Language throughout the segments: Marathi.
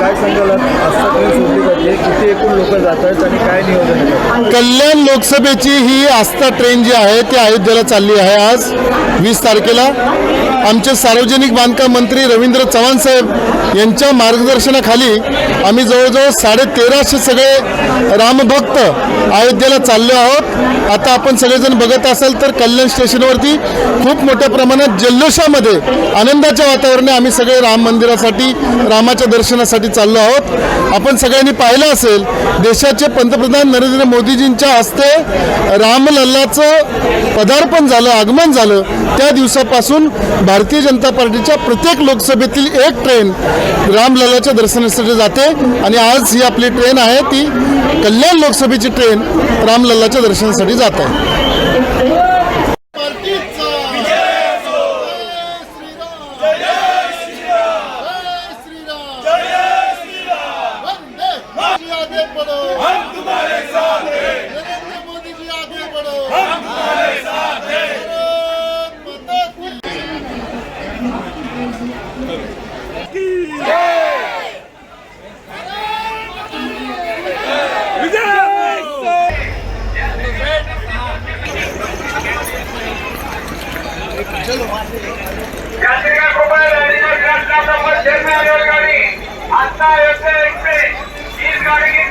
काय सांगाल? किती एकूण लोक जात आहेत आणि काय नियोजन कल्याण लोकसभेची ही आस्था ट्रेन जी आहे ती अयोध्येला चालली आहे आज वीस तारखेला. आमचे सार्वजनिक बांधकाम मंत्री रवींद्र चव्हाण साहेब यांच्या मार्गदर्शनाखाली आम्ही जवळजवळ साडे तेराशे सगळे रामभक्त अयोध्येला चाललो आहोत. आता आपण सगळेजण बघत असाल तर कल्याण स्टेशनवरती खूप मोठ्या प्रमाणात जल्लोषामध्ये आनंदाच्या वातावरणाने आम्ही सगळे राम मंदिरासाठी रामाच्या दर्शनासाठी चाललो आहोत. आपण सगळ्यांनी पाहिलं असेल देशाचे पंतप्रधान नरेंद्र मोदीजींच्या हस्ते रामलल्लाचं पदार्पण झालं आगमन झालं त्या दिवसापासून भारतीय जनता पार्टीच्या प्रत्येक लोकसभेतील एक ट्रेन रामलल्लाच्या दर्शनासाठी जाते आणि आज ही आपली ट्रेन आहे ती कल्याण लोकसभेची ट्रेन रामलल्लाच्या दर्शनासाठी जात आहे. यात्रिका कृपया रेल्वे ट्रॅकचा नंबर झेडने आलेली गाडी आता येते एक्सप्रेस इस गाड़ी की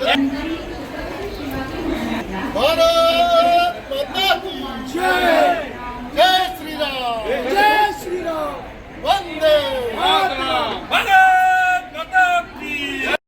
Yeah.